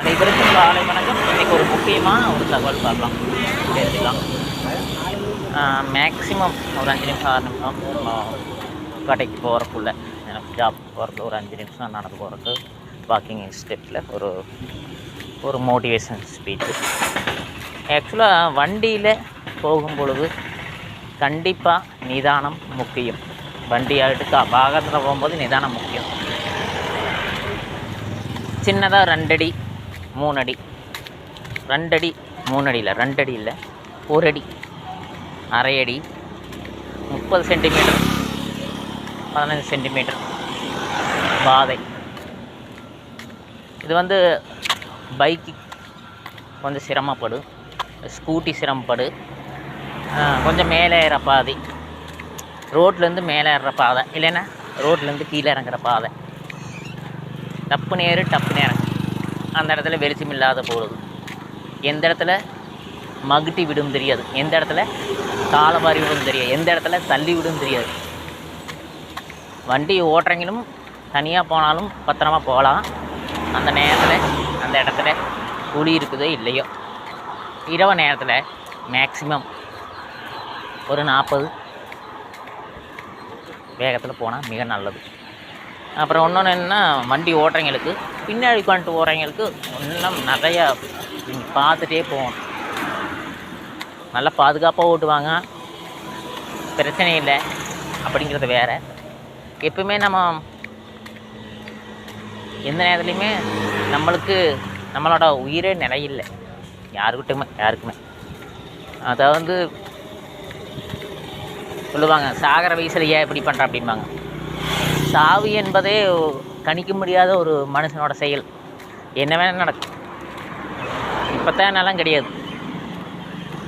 அனைவருக்கும் காலை வணக்கம். இன்னைக்கு ஒரு முக்கியமான ஒரு தகவல் பார்க்கலாம். தெரிஞ்சுக்கலாம். மேக்ஸிமம் ஒரு அஞ்சு நிமிஷம் ஆறு நிமிஷம் கடைக்கு போகிறக்குள்ள எனக்கு ஜாப் போகிறதுக்கு ஒரு அஞ்சு நிமிஷம் நடந்து போகிறதுக்கு வாக்கிங் ஸ்டெப்பில் ஒரு ஒரு மோட்டிவேஷன் ஸ்பீச்சு ஆக்சுவலாக வண்டியில் போகும் பொழுது கண்டிப்பாக நிதானம் முக்கியம். வண்டி எடுத்து வாகனத்தில் போகும்போது நிதானம் முக்கியம். சின்னதாக ரெண்டடி மூணடி. ரெண்டடி மூணடி இல்லை ரெண்டடி இல்லை ஒரு அடி அரை அடி முப்பது சென்டிமீட்டர் பதினஞ்சு சென்டிமீட்டர் பாதை. இது வந்து பைக்கு கொஞ்சம் சிரமப்படும் ஸ்கூட்டி சிரமப்படு கொஞ்சம் மேலே ஏற பாதை. ரோட்லேருந்து மேலே ஏறுற பாதை. இல்லைன்னா ரோட்லேருந்து கீழே இறங்குற பாதை. டப்பு நேரு டப்பு நேரம் அந்த இடத்துல வெளிச்சம் இல்லாத போகுது எந்த இடத்துல? மகுட்டி விடும் தெரியாது. எந்த இடத்துல? காலவாரி விடும் தெரியாது. எந்த இடத்துல? தள்ளி விடும் தெரியாது. வண்டி ஓட்டுறங்களும் தனியாக போனாலும் பத்திரமா போகலாம். அந்த நேரத்தில் அந்த இடத்துல குழி இருக்குதோ இல்லையோ. இரவு நேரத்தில் மேக்சிமம் ஒரு நாற்பது வேகத்தில் போனால் மிக நல்லது. அப்புறம் இன்னொன்று என்னென்னா வண்டி ஓட்டுறவங்களுக்கு பின்னாடி உட்காந்துட்டு போகிறவங்களுக்கு இன்னும் நிறையா பார்த்துட்டே போகணும். நல்லா பாதுகாப்பாக ஓட்டுவாங்க. பிரச்சனை இல்லை. அப்படிங்கிறது வேறு. எப்பவுமே நம்ம எந்த நேரத்துலையுமே நம்மளுக்கு நம்மளோட உயிரே நிலையில்லை. யாருக்கிட்டுமே யாருக்குமே. அதாவது வந்து சொல்லுவாங்க சாகர வயசில் ஏன் இப்படி பண்ணுற அப்படிம்பாங்க. சாவு என்பதே கணிக்க முடியாத ஒரு மனுஷனோட செயல். என்ன வேணால் நடக்கும். இப்போ தான் கிடையாது.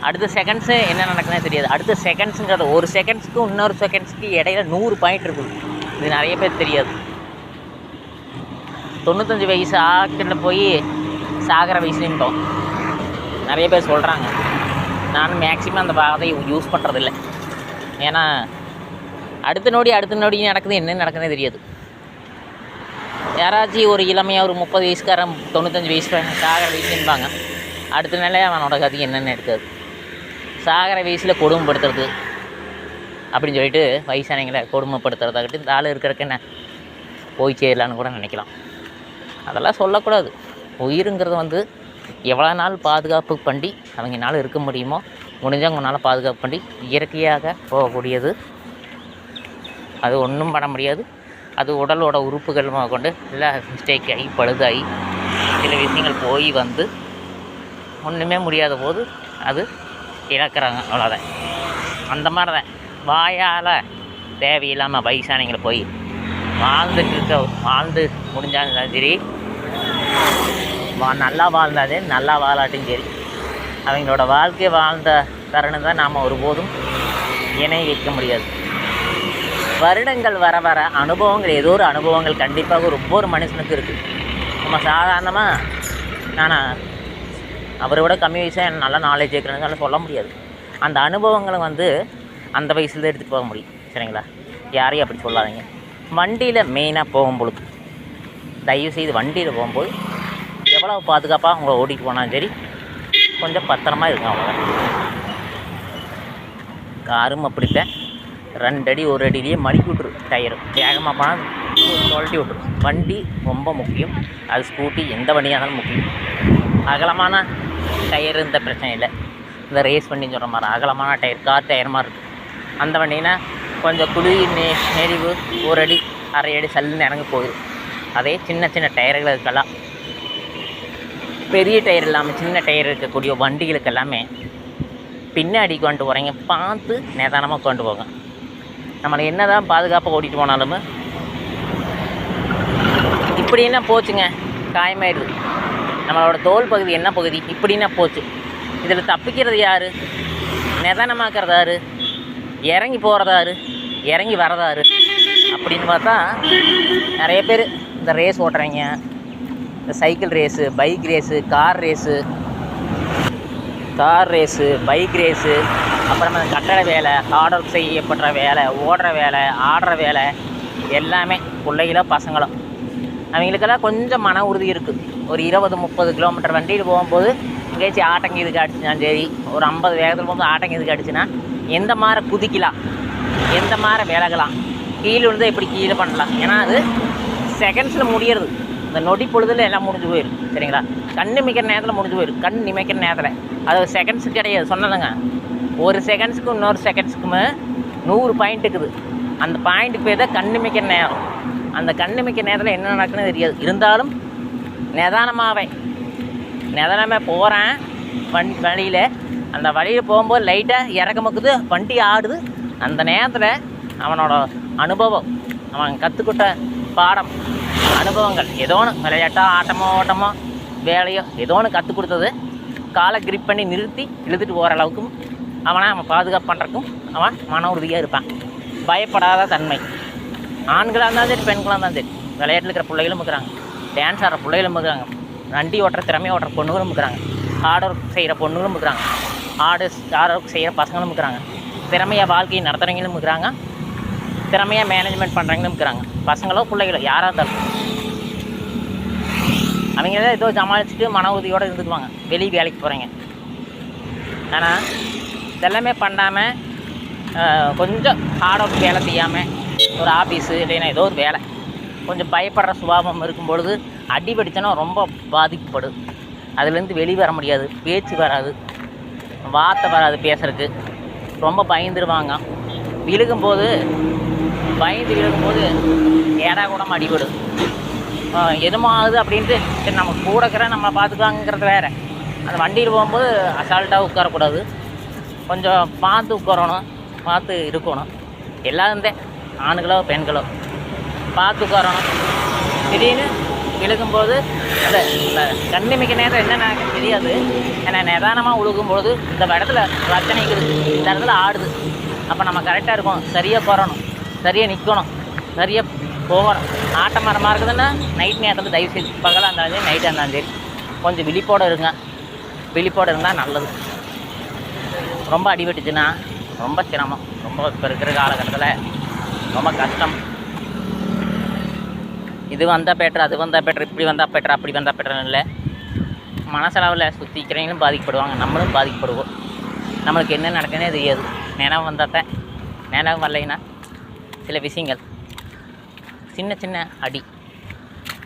அடுத்த செகண்ட்ஸு என்ன நடக்குதுன்னே தெரியாது. அடுத்த செகண்ட்ஸுங்கிறது ஒரு செகண்ட்ஸுக்கு இன்னொரு செகண்ட்ஸுக்கு இடையில நூறு பாயிண்ட் இருக்குது. இது நிறைய பேர் தெரியாது. தொண்ணூத்தஞ்சு வயசு ஆக்கில் போய் சாகிற வயசுலேட்டோம் நிறைய பேர் சொல்கிறாங்க நான் மேக்ஸிமம் அந்த பாதையை யூஸ் பண்ணுறதில்ல ஏன்னா அடுத்த நொடி அடுத்த நொடி நடக்குது என்ன நடக்குதுன்னே தெரியாது. யாராச்சும் ஒரு இளமையாக ஒரு முப்பது வயசுக்காரன் தொண்ணூத்தஞ்சு வயசுக்காரன் சாகிற வயசுன்பாங்க அடுத்த நிலையை அவனோட கதை என்னென்னு எடுக்காது. சாகிற வயசில் கொடுமைப்படுத்துறது அப்படின்னு சொல்லிட்டு வயசானவங்களை கொடுமைப்படுத்துறதாகட்டும் இந்த ஆள் இருக்கிறக்கு என்ன? போய் சேரலான்னு கூட நினைக்கலாம். அதெல்லாம் சொல்லக்கூடாது. உயிருங்கிறது வந்து எவ்வளோ நாள் பாதுகாப்பு பண்ணி அவங்கனால இருக்க முடியுமோ முடிஞ்சவங்கனால பாதுகாப்பு பண்ணி இயற்கையாக போகக்கூடியது அது ஒன்றும் பண்ண முடியாது. அது உடலோட உறுப்புகள் கொண்டு எல்லா மிஸ்டேக் ஆகி பழுதாகி சில விஷயங்கள் போய் வந்து ஒன்றுமே முடியாத போது அது இழக்கிறாங்க அவ்வளோதான் அந்த மாதிரி தான் வாயால் தேவையில்லாமல் வயசானவங்களை போய் வாழ்ந்துட்டு இருக்க வாழ்ந்து முடிஞ்சாலும் சரி வா நல்லா வாழ்ந்தாதே நல்லா வாழாட்டும் சரி. அவங்களோட வாழ்க்கையை வாழ்ந்த தருணம் தான் நாம் ஒருபோதும் இணை வைக்க முடியாது. வருடங்கள் வர வர அனுபவங்கள் ஏதோ ஒரு அனுபவங்கள் கண்டிப்பாக ஒரு மனுஷனுக்கு இருக்குது நம்ம சாதாரணமாக நான் அவரை விட கம்மி வயசாக எனக்கு நல்ல நாலேஜ் இருக்கிறதுனால சொல்ல முடியாது. அந்த அனுபவங்களை வந்து அந்த வயசுல எடுத்துகிட்டு போக முடியும். சரிங்களா? யாரையும் அப்படி சொல்லாதீங்க. வண்டியில் மெயினாக போகும்பொழுது தயவு செய்து வண்டியில் போகும்போது எவ்வளோ பாதுகாப்பாக அவங்கள ஓட்டிகிட்டு போனாலும் சரி கொஞ்சம் பத்திரமா இருங்க அவங்க காரும் அப்படித்தான் ரெண்டடி ஒரு அடியிலேயே மடிக்கி விட்ரு டயரு. வேகமாக போனால் தொழட்டி விட்ரும் வண்டி ரொம்ப முக்கியம். அது ஸ்கூட்டி எந்த வண்டியாக இருந்தாலும் முக்கியம். அகலமான டயர் இந்த பிரச்சனை இல்லை. இந்த ரேஸ் வண்டின்னு சொல்கிற மாதிரி அகலமான டயர் கார் டயர் மாதிரி இருக்குது அந்த வண்டினா கொஞ்சம் குழி நெ நெறிவு ஒரு அடி அரை அடி சல்லுன்னு இறங்கி போகுது அதே சின்ன சின்ன டயர்களுக்கெல்லாம் பெரிய டயர் இல்லாமல் சின்ன டயர் இருக்கக்கூடிய வண்டிகளுக்கு எல்லாமே பின்னாடி கொண்டு போகிறீங்க பார்த்து நிதானமாக கொண்டு போங்க. நம்மளை என்ன தான் பாதுகாப்பாக ஓட்டிகிட்டு போனாலும் இப்படின்னா போச்சுங்க? காயமாயிடுது. நம்மளோட தோல் பகுதி என்ன பகுதி? இப்படின்னா போச்சு? இதில் தப்பிக்கிறது யார்? நிதானமாக்கிறதாரு இறங்கி போகிறதாரு இறங்கி வரதாரு அப்படின்னு பார்த்தா நிறைய பேர் இந்த ரேஸ் ஓட்டுறவங்க. இந்த cycle race bike race car race car race bike race அப்புறம் அந்த கட்டட வேலை ஹார்ட் ஒர்க் செய்யப்படுற வேலை ஓடுற வேலை ஆடுற வேலை எல்லாமே பிள்ளைகளோ பசங்களோ. அவங்களுக்கெல்லாம் கொஞ்சம் மன உறுதி இருக்குது ஒரு இருபது முப்பது கிலோமீட்டர் வண்டியில் போகும்போது எங்கேயாச்சும் ஆட்டங்க இதுக்கு அடிச்சுனாலும் சரி ஒரு ஐம்பது வேகத்தில் போகும்போது ஆட்டங்கி இதுக்கு அடிச்சுன்னா எந்த மாதிரி குதிக்கலாம் எந்த மாதிரி விலகலாம் கீழே விழுந்தால் எப்படி கீழே பண்ணலாம்? ஏன்னா அது செகண்ட்ஸில் முடியறது. இந்த நொடி பொழுதுல எல்லாம் முடிஞ்சு போயிடும் சரிங்களா? கண் நிமிக்கிற நேரத்தில் முடிஞ்சு போயிடும் கண் நிமைக்கிற நேரத்தில். அது செகண்ட்ஸு கிடையாது சொன்னதுங்க ஒரு செகண்ட்ஸுக்கும் இன்னொரு செகண்ட்ஸுக்குமே நூறு பாயிண்ட் இருக்குது. அந்த பாயிண்ட் போய் தான் கண் நிமிக்கிற நேரம். அந்த கண் நிமிக்கிற நேரத்தில் என்ன நடக்குன்னு தெரியாது. இருந்தாலும் நிதானமாவே நிதானமாக போகிறேன் வண் வழியில் அந்த வழியில் போகும்போது லைட்டாக இறக்கமுக்குது வண்டி ஆடுது. அந்த நேரத்தில் அவனோட அனுபவம் அவன் கற்றுக்கிட்ட பாடம் அனுபவங்கள். ஏதோ ஒன்று விளையாட்டோ ஆட்டமோ ஓட்டமோ வேலையோ ஏதோ ஒன்று கற்றுக் கொடுத்தது. காலை கிரிப் பண்ணி நிறுத்தி இழுத்துட்டு போகிற அளவுக்கும் அவனை அவன் பாதுகாப்பு பண்ணுறக்கும் அவன் மன உறுதியாக இருப்பான். பயப்படாத தன்மை. ஆண்களாக இருந்தாலும் சரி பெண்களாக இருந்தாலும் சரி விளையாட்டில் இருக்கிற பிள்ளைகளும் இருக்கிறாங்க டான்ஸ் ஆடுற பிள்ளைகளும் இருக்கிறாங்க வண்டி ஓட்டுற திறமையை ஓட்டுற பொண்ணுகளும் இருக்கிறாங்க ஹார்ட் ஒர்க் செய்கிற பொண்ணுகளும் இருக்கிறாங்க ஆடு ஹார்ட் ஒர்க் செய்கிற பசங்களும் இருக்கிறாங்க திறமையாக வாழ்க்கையை நடத்துகிறவங்களும் இருக்கிறாங்க திறமையாக மேனேஜ்மெண்ட் பண்ணுறாங்கன்னு இருக்கிறாங்க பசங்களோ பிள்ளைகளோ யாராக இருந்தாலும். அவங்க தான் ஏதோ சமாளிச்சுட்டு மன உறுதியோடு இருந்துக்குவாங்க. வெளியே வேலைக்கு போகிறீங்க ஆனால் இதெல்லாமே பண்ணாமல் கொஞ்சம் ஹார்ட் ஒர்க் வேலை செய்யாமல் ஒரு ஆஃபீஸு இல்லைன்னா ஏதோ ஒரு வேலை. கொஞ்சம் பயப்படுற சுபாவம் இருக்கும் பொழுது ரொம்ப பாதிக்கப்படும் அதுலேருந்து வெளியே வர முடியாது. பேச்சு வராது. வார்த்தை வராது பேசுகிறதுக்கு ரொம்ப பயந்துருவாங்க விழுகும்போது பயந்து விழுகும்போது ஏடா கூட அடிபடும். எதுமாகுது ஆகுது அப்படின்ட்டு சரி நம்ம கூட இருக்கிற நம்ம பார்த்துக்கலாங்கிறது வேறு. அந்த வண்டியில் போகும்போது அசால்ட்டாக உட்காரக்கூடாது. கொஞ்சம் பார்த்து உட்காரணும் பார்த்து இருக்கணும். எல்லாம் தான் ஆண்களோ பெண்களோ பார்த்து உட்காரணும். திடீர்னு விழுகும்போது அந்த இந்த கண்ணிமைக்க நேரம் என்னென்ன தெரியாது. ஏன்னா நிதானமாக உழுகும்போது இந்த இடத்துல பிரச்சனை இருக்குது இந்த இடத்துல ஆடுது. அப்போ நம்ம கரெக்டாக இருக்கணும் சரியாக போகிறணும் சரியாக நிற்கணும் சரியாக போகணும். ஆட்டம் மரமாக இருக்குதுன்னா நைட் நேரத்தில் தயவு செய்து பகலாக இருந்தாலும் சரி நைட்டாக இருந்தாலும் சரி. கொஞ்சம் விழிப்போடு இருங்க. விழிப்போடு இருந்தால் நல்லது. ரொம்ப அடிபட்டுச்சுன்னா ரொம்ப சிரமம். ரொம்ப இப்போ இருக்கிற காலகட்டத்தில் ரொம்ப கஷ்டம். இது வந்தால் பெட்டர் அது வந்தால் பெட்டர் இப்படி வந்தால் பெட்டர் அப்படி வந்தால் பெட்டர் இல்லை. மனசளவில் சுற்றிக்கிறவங்களும் பாதிக்கப்படுவாங்க. நம்மளும் பாதிக்கப்படுவோம். நம்மளுக்கு என்ன நடக்குன்னே தெரியாது. நினைவு வந்தால் தான் நினைவு வரலைன்னா சில விஷயங்கள். சின்ன சின்ன அடி.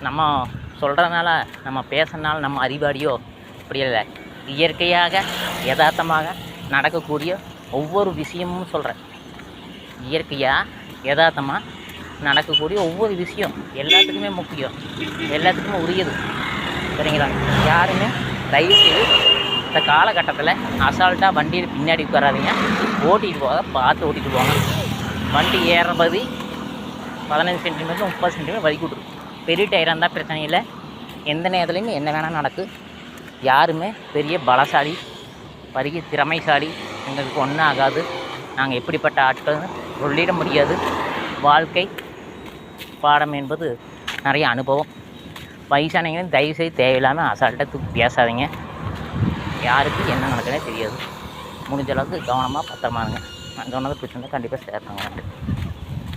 நம்ம சொல்கிறதுனால நம்ம பேசுறதுனால நம்ம அறிவாடியோ இப்படி இல்லை. இயற்கையாக யதார்த்தமாக நடக்கக்கூடிய ஒவ்வொரு விஷயமும் சொல்கிறேன் இயற்கையாக யதார்த்தமாக நடக்கக்கூடிய ஒவ்வொரு விஷயம் எல்லாத்துக்குமே முக்கியம். எல்லாத்துக்குமே உரியது. சரிங்களா? யாருமே தயவு செய்து இந்த காலகட்டத்தில் அசால்ட்டாக வண்டியில் பின்னாடி உட்காராதீங்க. ஓட்டிகிட்டு போக பார்த்து ஓட்டிட்டு போவாங்க. வண்டி ஏறுறது பதினஞ்சு சென்டிமீட்டர் முப்பது சென்டிமீட்டர் வலிக்கு விட்ருக்கு பெரிய டயராக இருந்தால் பிரச்சனை இல்லை. எந்த நேரத்துலையும் என்ன வேணால் நடக்கு. யாருமே பெரிய பலசாலி பெரிய திறமைசாலி எங்களுக்கு ஒன்றும் ஆகாது. நாங்கள் எப்படிப்பட்ட ஆட்கள் சொல்லிட முடியாது. வாழ்க்கை பாடம் என்பது நிறைய அனுபவம். வயசானவங்களும் தயவுசெய்து தேவையில்லாமல் அசால்ட்டாக தூக்கி பேசாதீங்க. யாருக்கு என்ன நடக்குதுன்னே தெரியாது. முடிஞ்ச அளவுக்கு கவனமாக பத்திரமா இருங்க. நான் சொன்னதை பிடிச்சிருந்தா கண்டிப்பாக ஷேர் பண்ணுங்க